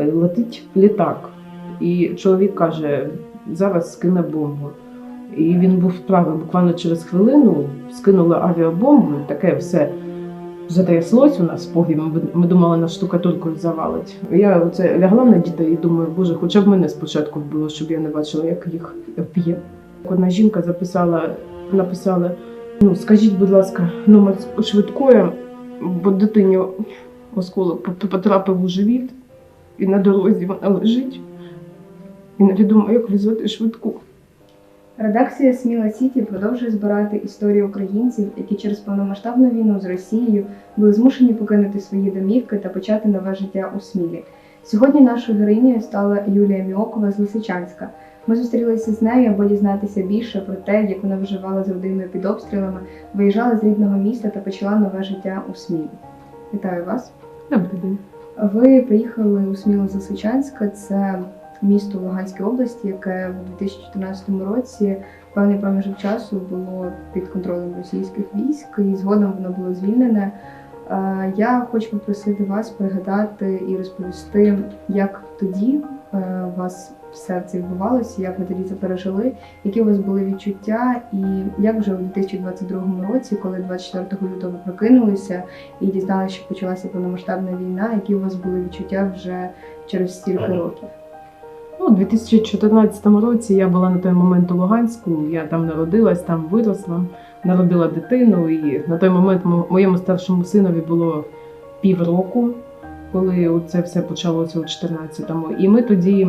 е, летить літак. І чоловік каже, зараз скине бомбу. І він був правий буквально через хвилину, скинули авіабомбу, таке все затряслось у нас. Ми, ми думали, нас штукатуркою завалить. Я оце лягла на дітей і думаю, боже, хоча б мене спочатку вбило, щоб я не бачила, як їх вб'є. Одна жінка записала, написала: ну скажіть, будь ласка, номер швидкої, бо дитині осколок потрапив у живіт, і на дорозі вона лежить. І невідомо, як визвати швидку. Редакція Сміла Сіті продовжує збирати історії українців, які через повномасштабну війну з Росією були змушені покинути свої домівки та почати нове життя у Смілі. Сьогодні нашою героїнею стала Юлія Міокова з Лисичанська. Ми зустрілися з нею, аби дізнатися більше про те, як вона виживала з родиною під обстрілами, виїжджала з рідного міста та почала нове життя у Смілі. Вітаю вас! Добрий день. Ви приїхали у Сміло Засичанська, Це місто в Луганській області, яке в 2014 році певний проміжок часу було під контролем російських військ, і згодом воно було звільнене. Е, Я хочу попросити вас пригадати і розповісти, як тоді е, вас все це відбувалося, як ви тоді це пережили, які у вас були відчуття, і як вже у 2022 році, коли 24 лютого ви прокинулися, і дізналися, що почалася повномасштабна війна, які у вас були відчуття вже через стільки років? Ну, у 2014 році я була на той момент у Луганську, я там народилась, там виросла, народила дитину, і на той момент моєму старшому синові було півроку, коли це все почалося у 14-му. І ми тоді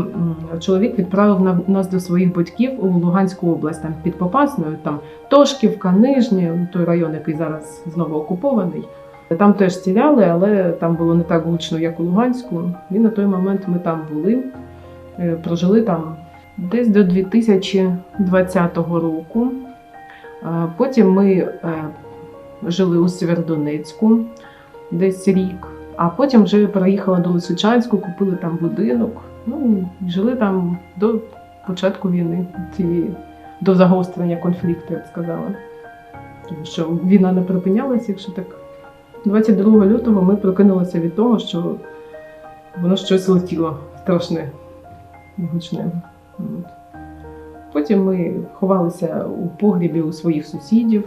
чоловік відправив на- нас до своїх батьків у Луганську область, там під Попасною, там Тошківка, Нижнє, той район, який зараз знову окупований. Там теж стріляли, але там було не так гучно, як у Луганську. І на той момент ми там були. Е, Прожили там десь до 2020 року. Потім ми е, жили у Сєвєродонецьку десь рік, а потім вже переїхала до Лисичанську, купили там будинок. Ну, і жили там до початку війни, цієї, до загострення конфлікту, я б сказала. Тому що війна не припинялася, якщо так. 22 лютого ми прокинулися від того, що воно щось летіло страшне гучне. От. Потім ми ховалися у погрібі у своїх сусідів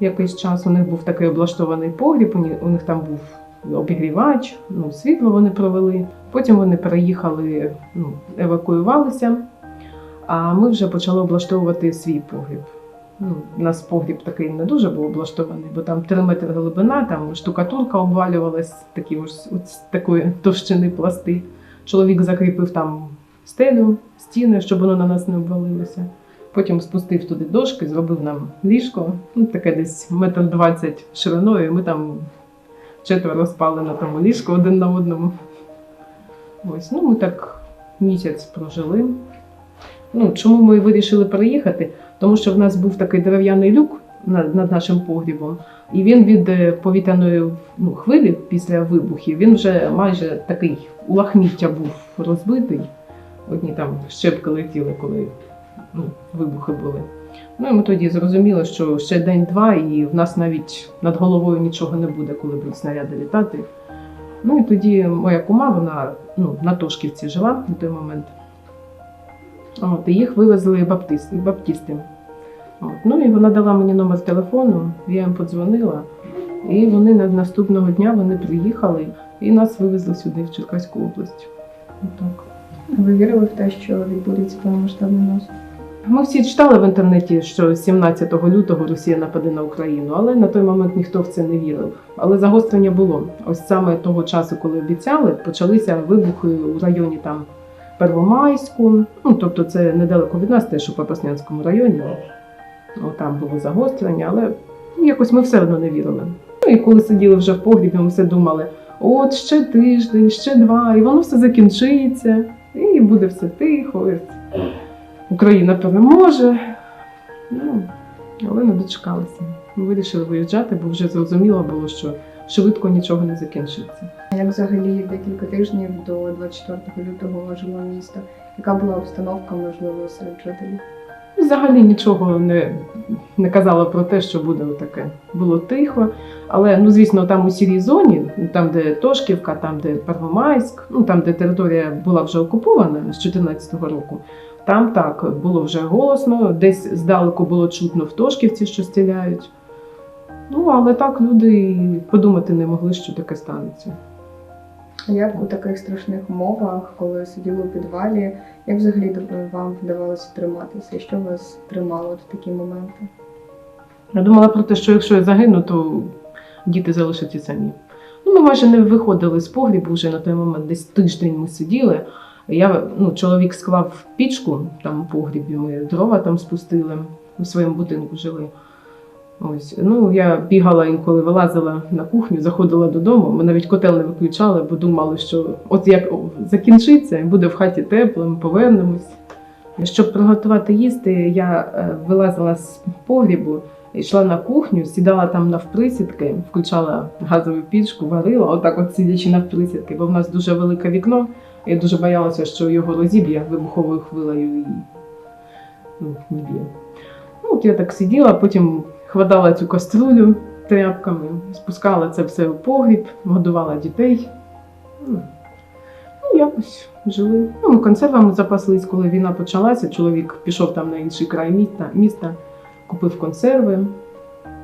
якийсь час. У них був такий облаштований погріб, у них там був обігрівач, ну, світло вони провели. Потім вони переїхали, ну, евакуювалися, а ми вже почали облаштовувати свій погріб. Ну, у нас погріб такий не дуже був облаштований, бо там 3 метри глибина, там штукатурка обвалювалась, такі ось, ось такої товщини пласти. Чоловік закріпив там стелю, стіни, щоб воно на нас не обвалилося. Потім спустив туди дошки, зробив нам ліжко, ну, таке десь метр двадцять шириною, і ми там четверо спали на тому ліжку один на одному. Ось, ну ми так місяць прожили. Ну, чому ми вирішили переїхати? Тому що в нас був такий дерев'яний люк над, над нашим погрібом, і він від е, повітряної ну, хвилі після вибухів він вже майже такий у лахміття був розбитий. Одні там щепки летіли, коли ну, вибухи були. Ну і ми тоді зрозуміли, що ще день-два, і в нас навіть над головою нічого не буде, коли будуть снаряди літати. Ну і тоді моя кума, вона ну, на Тошківці жила на той момент. От, і їх вивезли баптисти. баптисти. От, ну і вона дала мені номер телефону, я їм подзвонила. І вони на наступного дня вони приїхали і нас вивезли сюди, в Черкаську область. Отак. Ви вірили в те, що відбудеться повномасштабний наступ? Ми всі читали в інтернеті, що 17 лютого Росія нападе на Україну, але на той момент ніхто в це не вірив. Але загострення було. Ось саме того часу, коли обіцяли, почалися вибухи у районі там Первомайську. Ну тобто це недалеко від нас, теж у Попаснянському районі. О, там було загострення, але якось ми все одно не вірили. Ну і коли сиділи вже в погрібі, ми все думали: от ще тиждень, ще два, і воно все закінчиться, і буде все тихо. Україна переможе. Ну, але не дочекалися. Ми вирішили виїжджати, бо вже зрозуміло було, що швидко нічого не закінчиться. Як взагалі декілька тижнів до 24 лютого жило місто? Яка була обстановка, можливо, серед жителів? взагалі нічого не, не казала про те, що буде таке. Було тихо. Але ну, звісно, там у сірій зоні, там, де Тошківка, там, де Первомайськ, ну там, де територія була вже окупована з 2014 року, там так було вже голосно, десь здалеку було чутно в Тошківці, що стріляють. Ну, але так люди і подумати не могли, що таке станеться. А Як у таких страшних умовах, коли сиділи у підвалі, як взагалі вам вдавалося триматися? І що вас тримало в такі моменти? Я думала про те, що якщо я загину, то діти залишаться самі. Ну, ми майже не виходили з погрібу вже на той момент, десь тиждень ми сиділи. Я, ну, чоловік склав пічку там у погрібі, ми дрова там спустили, у своєму будинку жили. Ось. Ну, я бігала інколи, вилазила на кухню, заходила додому. Ми навіть котел не виключали, бо думали, що от як закінчиться, буде в хаті тепло, ми повернемось. Щоб приготувати їсти, я е, вилазила з погрібу, йшла на кухню, сідала там навприсідки, включала газову пічку, варила, отак от сидячи навприсідки, бо в нас дуже велике вікно. Я дуже боялася, що його розіб'є вибуховою хвилею і ну, вб'є. Ну, от я так сиділа, потім хватала цю каструлю тряпками, спускала це все в погріб, годувала дітей. Ну, Ну, якось жили. Ну, ми консервами запаслись, коли війна почалася. Чоловік пішов там на інший край міста, міста купив консерви.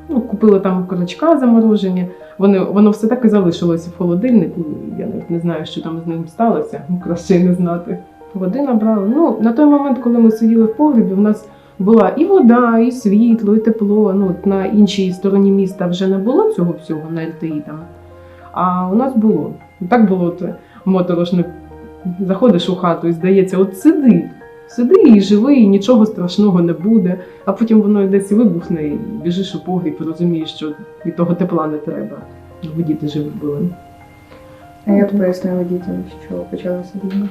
Ну, купили там корочка заморожені. Вони, воно все так і залишилося в холодильнику. Я навіть не знаю, що там з ним сталося. Ну, краще й не знати. Води набрали. Ну, на той момент, коли ми сиділи в погребі, в нас була і вода, і світло, і тепло. Ну, на іншій стороні міста вже не було цього всього на ЛТІ там. А у нас було. Так було от, моторошно. Заходиш у хату і здається, от сиди, сиди і живи, і нічого страшного не буде. А потім воно десь вибухне, і біжиш у погріб, і розумієш, що від того тепла не треба. Ви діти живі були. А як пояснили дітям, що почалася війна?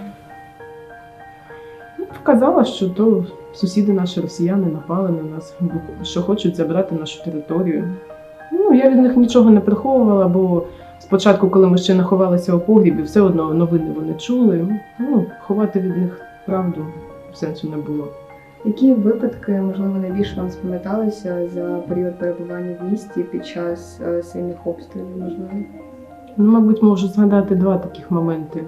Ну, Вказала, що то сусіди наші росіяни напали на нас, що хочуть забрати нашу територію. Ну, я від них нічого не приховувала, бо спочатку, коли ми ще не ховалися у погрібі, все одно новини вони чули. Ну, ховати від них правду сенсу не було. Які випадки, можливо, найбільше вам спам'яталися за період перебування в місті під час е, сильних обстрілів, можливо? Ну, мабуть, можу згадати два таких моменти.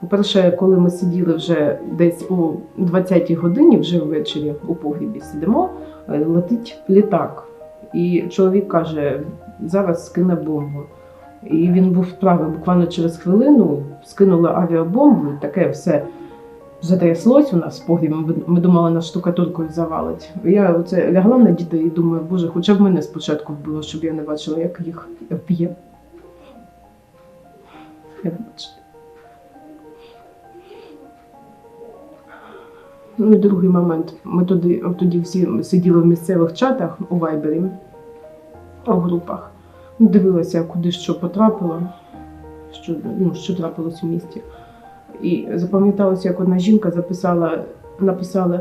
По-перше, коли ми сиділи вже десь о 20-й годині, вже ввечері у погрібі сидимо, е, летить літак. І чоловік каже, зараз скине бомбу. І він був правий буквально через хвилину, скинули авіабомбу, таке все затряслось у нас в. Ми, думали, нас штукатуркою завалить. Я оце лягла на дітей і думаю, боже, хоча б мене спочатку вбило, щоб я не бачила, як їх вб'є. Як бачите. Ну і другий момент. Ми туди, тоді всі сиділи в місцевих чатах у Вайбері, у групах. Дивилися, куди що потрапило, що, ну, що трапилось у місті. І запам'яталося, як одна жінка записала, написала: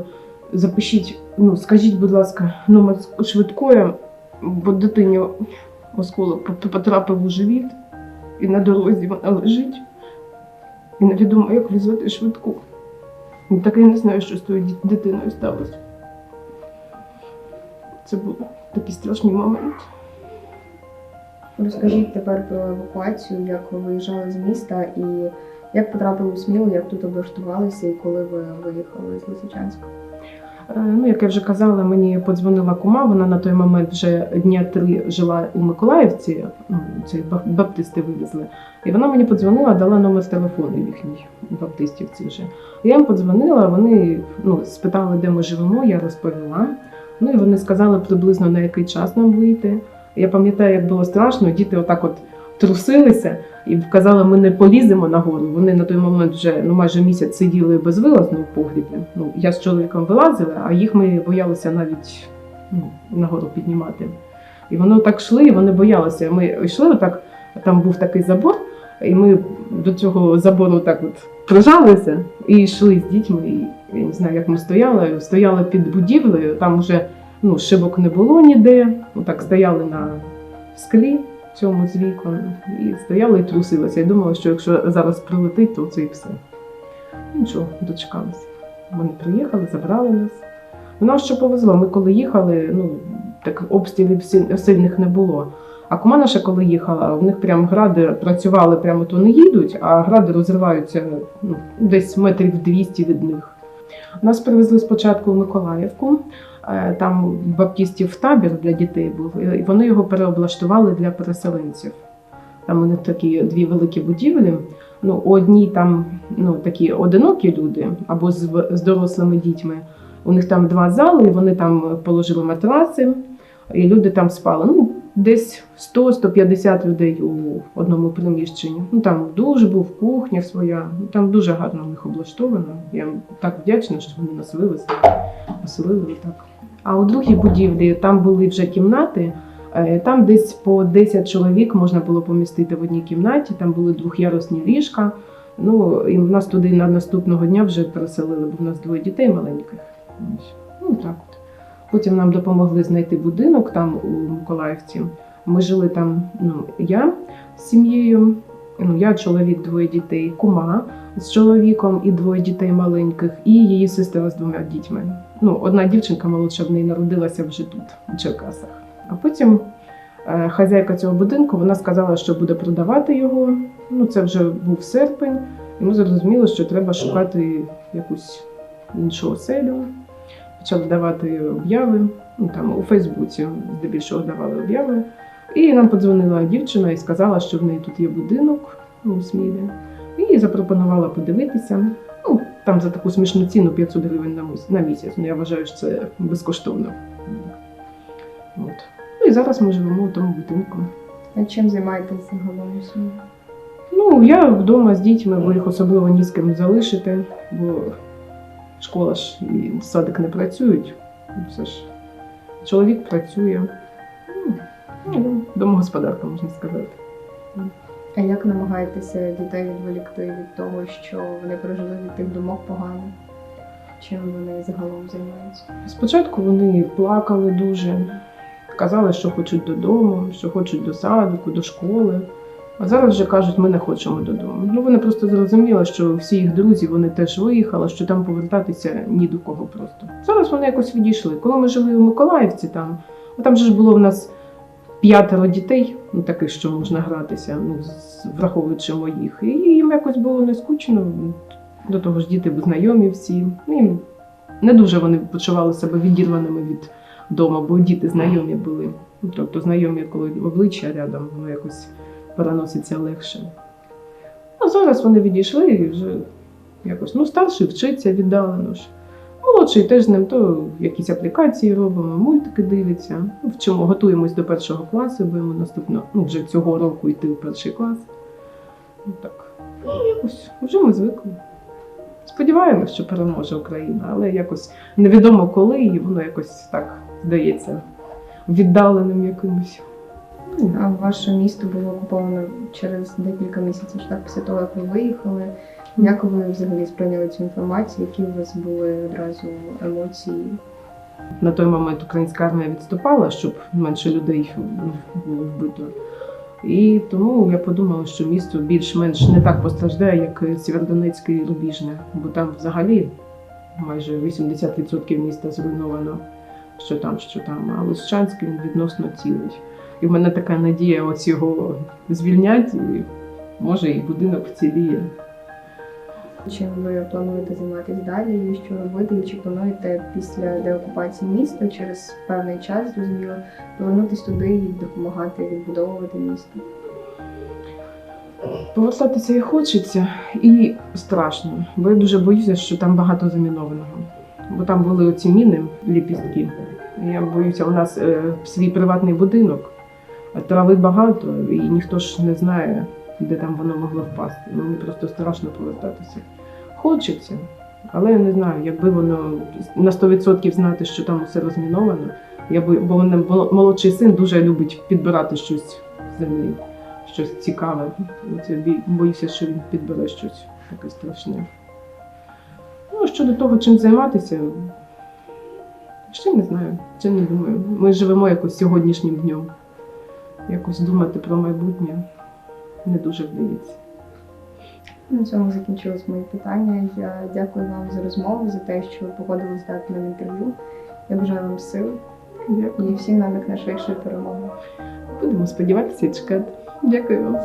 запишіть, ну, скажіть, будь ласка, номер швидкої, бо дитині осколок потрапив у живіт, і на дорозі вона лежить. І невідомо, як визвати швидку. Так я не знаю, що з тою дитиною сталося. Це був такий страшний момент. Розкажіть тепер про евакуацію, як ви виїжджали з міста і як потрапили у Смілу, як тут облаштувалися і коли ви виїхали з Лисичанська? Е, Ну, як я вже казала, мені подзвонила кума. Вона на той момент вже дня три жила у Миколаївці. ну, Це баптисти вивезли. І вона мені подзвонила, дала номер телефону їхній баптистівці вже. Я їм подзвонила, вони ну, спитали, де ми живемо, я розповіла. Ну і вони сказали приблизно на який час нам вийти. Я пам'ятаю, як було страшно, діти отак от трусилися і казали, ми не поліземо на гору. Вони на той момент вже ну, майже місяць сиділи безвилазно в погрібі. Ну, я з чоловіком вилазила, а їх ми боялися навіть ну, нагору піднімати. І вони так йшли, і вони боялися. Ми йшли отак, там був такий забор, і ми до цього забору так от прижалися і йшли з дітьми. І, я не знаю, як ми стояли, стояли під будівлею, там вже ну, шибок не було ніде. Отак стояли на склі цьому з вікон і стояли і трусилися. І думала, що якщо зараз прилетить, то це і все. Нічого, дочекалися. Вони приїхали, забрали нас. Ну, нам ще повезло. Ми коли їхали, ну так обстрілів сильних не було. А кума наша, коли їхала, в них прям гради працювали, прямо то не їдуть, а гради розриваються ну, десь метрів 200 від них. Нас привезли спочатку в Миколаївку. Е, Там баптістів табір для дітей був, і вони його переоблаштували для переселенців. Там них такі дві великі будівлі. Ну, у одній там ну, такі одинокі люди або з, з дорослими дітьми. У них там два зали, вони там положили матраси, і люди там спали. Ну, десь 100-150 людей у одному приміщенні. Ну там душ був, кухня своя. Ну, там дуже гарно у них облаштовано. Я так вдячна, що вони нас вивезли, поселили так. А у другій будівлі там були вже кімнати. Е, Там десь по 10 чоловік можна було помістити в одній кімнаті. Там були двох'ярусні ліжка. Ну і в нас туди на наступного дня вже переселили, бо в нас двоє дітей маленьких. Ну так от. Потім нам допомогли знайти будинок там у Миколаївці. Ми жили там, ну, я з сім'єю, ну, я чоловік, двоє дітей, кума з чоловіком і двоє дітей маленьких, і її сестра з двома дітьми. Ну, одна дівчинка молодша в неї народилася вже тут, у Черкасах. А потім е, хазяйка цього будинку вона сказала, що буде продавати його. Ну, це вже був серпень, і ми зрозуміли, що треба шукати якусь іншу оселю. Почали давати обяви. Ну, там у Фейсбуці здебільшого давали обяви. І нам подзвонила дівчина і сказала, що в неї тут є будинок у Смілі. І запропонувала подивитися. Там за таку смішну ціну 500 гривень на на місяць. Ну, я вважаю, що це безкоштовно. От. Ну і зараз ми живемо у тому будинку. А чим займаєтесь загалом у Смілі? Ну, я вдома з дітьми, бо їх особливо ні з ким залишити, бо школа ж і садик не працюють. Все ж чоловік працює. Ну, Ну, домогосподарка, можна сказати. А як намагаєтеся дітей відволікти від того, що вони прожили від тих думок погано? Чим вони загалом займаються? Спочатку вони плакали дуже, казали, що хочуть додому, що хочуть до садику, до школи. А зараз вже кажуть, ми не хочемо додому. Ну вони просто зрозуміли, що всі їх друзі вони теж виїхали, що там повертатися ні до кого просто. Зараз вони якось відійшли. Коли ми жили у Миколаївці, там, а там же ж було в нас п'ятеро дітей, ну таких, що можна гратися, ну, враховуючи моїх. І їм якось було не скучно. До того ж, діти знайомі всі. Ну, Їм не дуже вони почували себе відірваними від дому, бо діти знайомі були. Ну, тобто знайомі, коли обличчя рядом, воно якось переноситься легше. А зараз вони відійшли і вже якось, ну, старший вчиться віддалено ж. Молодший теж з ним то якісь аплікації робимо, мультики дивиться. Ну, Вчимо, готуємось до першого класу, будемо наступно, ну, вже цього року йти в перший клас. Ну, так. Ну, якось вже ми звикли. Сподіваємось, що переможе Україна, але якось невідомо коли, і воно якось так здається віддаленим якимось. Ну, А ваше місто було окуповано через декілька місяців, так після того, як ви виїхали. Як ви взагалі сприйняли цю інформацію? Які у вас були одразу емоції? На той момент українська армія відступала, щоб менше людей ну, було вбито. І тому я подумала, що місто більш-менш не так постраждає, як Сєвєродонецьке і Рубіжне, бо там взагалі майже 80% міста зруйновано, що там, що там. А Лисичанськ він відносно цілий. І в мене така надія ось його звільнять, і може і будинок вціліє. Чим ви плануєте займатися далі? Що робити? І чи плануєте після деокупації міста через певний час, зрозуміло, повернутися туди і допомагати відбудовувати місто? Повертатися і хочеться, і страшно, бо я дуже боюся, що там багато замінованого. Бо там були оці міни, ліпістки. Я боюся, у нас е, свій приватний будинок, трави багато, і ніхто ж не знає, де там воно могло впасти. Ну, Мені просто страшно повертатися. Хочеться, але я не знаю, якби воно на 100% знати, що там усе розміновано. Я бо, бо мене молодший син дуже любить підбирати щось з землі щось цікаве. От я боюся, що він підбере щось таке страшне. Ну, щодо того, чим займатися, ще не знаю, ще не думаю. Ми живемо якось сьогоднішнім днем. Якось думати про майбутнє не дуже вдається. На цьому закінчилось мої питання. Я дякую вам за розмову, за те, що ви погодились дати нам інтерв'ю. Я бажаю вам сил Дякую. і всім нам як найшвидшої перемоги. Будемо сподіватися і чекати. Дякую вам.